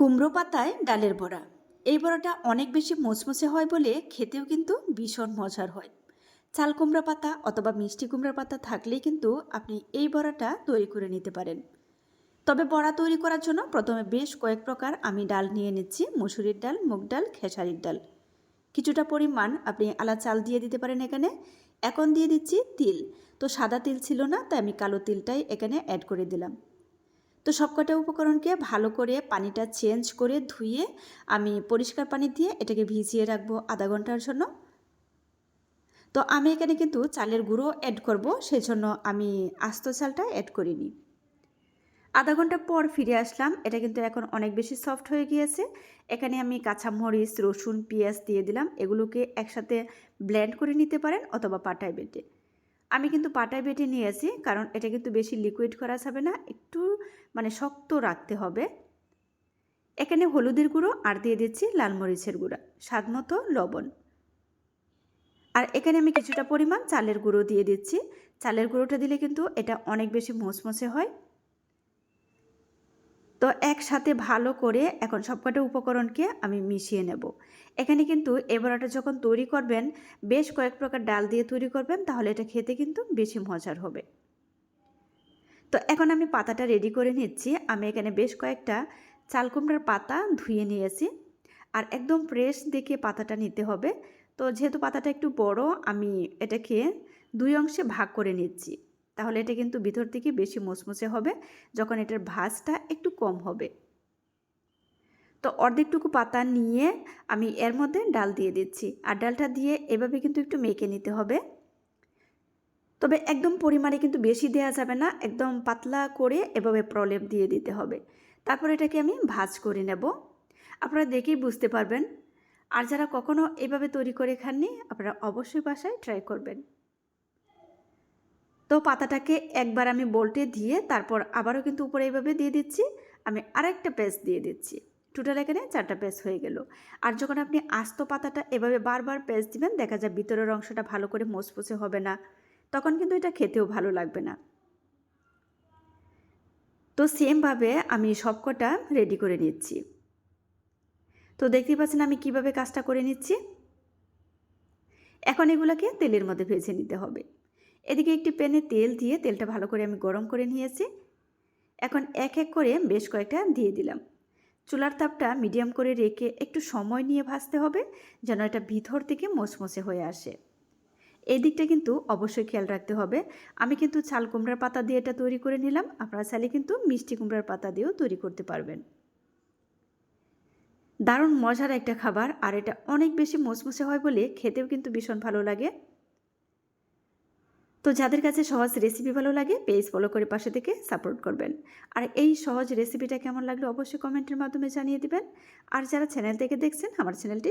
কুমড়ো পাতায় ডালের বড়া। এই বড়াটা অনেক বেশি মুচমুচে হয় বলে খেতেও কিন্তু ভীষণ মজার হয়। চাল কুমড়া পাতা অথবা মিষ্টি কুমড়া পাতা থাকলেই কিন্তু আপনি এই বড়াটা তৈরি করে নিতে পারেন। তবে বড়া তৈরি করার জন্য প্রথমে বেশ কয়েক প্রকার আমি ডাল নিয়ে নিচ্ছি, মুসুরির ডাল, মুগ ডাল, খেসারির ডাল। কিছুটা পরিমাণ আপনি আলা চাল দিয়ে দিতে পারেন এখানে। এখন দিয়ে দিচ্ছি তিল। তো সাদা তিল ছিল না, তাই আমি কালো তিলটাই এখানে অ্যাড করে দিলাম। তো সবকটা উপকরণকে ভালো করে পানিটা চেঞ্জ করে ধুয়ে আমি পরিষ্কার পানি দিয়ে এটাকে ভিজিয়ে রাখব আধা ঘণ্টার জন্য। তো আমি এখানে কিন্তু চালের গুঁড়ো অ্যাড করব, সেজন্য আমি আস্ত চালটা অ্যাড করিনি। আধা ঘণ্টা পর ফিরে আসলাম, এটা কিন্তু এখন অনেক বেশি সফট হয়ে গিয়েছে। এখানে আমি কাঁচামরিচ, রসুন, পেঁয়াজ দিয়ে দিলাম, এগুলোকে একসাথে ব্লেন্ড করে নিতে পারেন অথবা পাটায় বেটে। আমি কিন্তু পাটায় বেটে নিয়েছি, কারণ এটা কিন্তু বেশি লিকুইড করা যাবে না, একটু মানে শক্ত রাখতে হবে। এখানে হলুদের গুঁড়ো আর দিয়ে দিচ্ছি লাল মরিচের গুঁড়া, স্বাদ মতো লবণ। আর এখানে আমি কিছুটা পরিমাণ চালের গুঁড়ো দিয়ে দিচ্ছি। চালের গুঁড়োটা দিলে কিন্তু এটা অনেক বেশি মোচমোচে হয়। তো একসাথে ভালো করে এখন সবকটা উপকরণকে আমি মিশিয়ে নেব। এখানে কিন্তু এবারটা যখন তৈরি করবেন, বেশ কয়েক প্রকার ডাল দিয়ে তৈরি করবেন, তাহলে এটা খেতে কিন্তু বেশি মজার হবে। তো এখন আমি পাতাটা রেডি করে নিচ্ছি। আমি এখানে বেশ কয়েকটা চাল কুমড়ার পাতা ধুয়ে নিয়েছি। আর একদম ফ্রেশ দেখে পাতাটা নিতে হবে। তো যেহেতু পাতাটা একটু বড়, আমি এটাকে দুই অংশে ভাগ করে নিচ্ছি। তাহলে এটা কিন্তু ভিতর থেকে বেশি মুচমুচে হবে, যখন এটার ভাজটা একটু কম হবে। তো অর্ধেকটুকু পাতা নিয়ে আমি এর মধ্যে ডাল দিয়ে দিচ্ছি, আর ডালটা দিয়ে এভাবে কিন্তু একটু মেখে নিতে হবে। তবে একদম পরিমাণে কিন্তু বেশি দেওয়া যাবে না, একদম পাতলা করে এভাবে প্রলেপ দিয়ে দিতে হবে। তারপর এটাকে আমি ভাজ করে নেব। আপনারা দেখেই বুঝতে পারবেন। আর যারা কখনও এভাবে তৈরি করে খাননি, আপনারা অবশ্যই বাসায় ট্রাই করবেন। তো পাতাটাকে একবার আমি বোল্টে দিয়ে তারপর আবারও কিন্তু উপরে এইভাবে দিয়ে দিচ্ছি। আমি আরেকটা পেস্ট দিয়ে দিচ্ছি। টোটাল এখানে চারটা পেস্ট হয়ে গেল। আর যখন আপনি আস্ত পাতাটা এভাবে বারবার পেস্ট দিবেন, দেখা যায় ভিতরের অংশটা ভালো করে মোচমোচে হবে না। তখন কিন্তু এটা খেতেও ভালো লাগবে না। তো সেমভাবে আমি সবকটা রেডি করে নিচ্ছি। তো দেখতেই পাচ্ছেন আমি কীভাবে কাজটা করে নিচ্ছি। এখন এগুলোকে তেলের মধ্যে ভেজে নিতে হবে। এদিকে একটি প্যানে তেল দিয়ে তেলটা ভালো করে আমি গরম করে নিয়েছি। এখন এক এক করে বেশ কয়েকটা দিয়ে দিলাম। চুলার তাপটা মিডিয়াম করে রেখে একটু সময় নিয়ে ভাজতে হবে, যেন এটা ভিতর থেকে মোচমোচে হয়ে আসে। এই দিকটা কিন্তু অবশ্যই খেয়াল রাখতে হবে। আমি কিন্তু চাল কুমড়ার পাতা দিয়ে এটা তৈরি করে নিলাম। আপনারা চাইলে কিন্তু মিষ্টি কুমড়ার পাতা দিয়েও তৈরি করতে পারবেন। দারুণ মজার একটা খাবার, আর এটা অনেক বেশি মোচমোচে হয় বলে খেতেও কিন্তু ভীষণ ভালো লাগে। তো যাদের কাছে সহজ রেসিপি ভালো লাগে পেজ ফলো করে পাশে থেকে সাপোর্ট করবেন। আর এই সহজ রেসিপিটা কেমন লাগল অবশ্যই কমেন্টের মাধ্যমে জানিয়ে দিবেন। আর যারা চ্যানেল থেকে দেখছেন, আমার চ্যানেলটি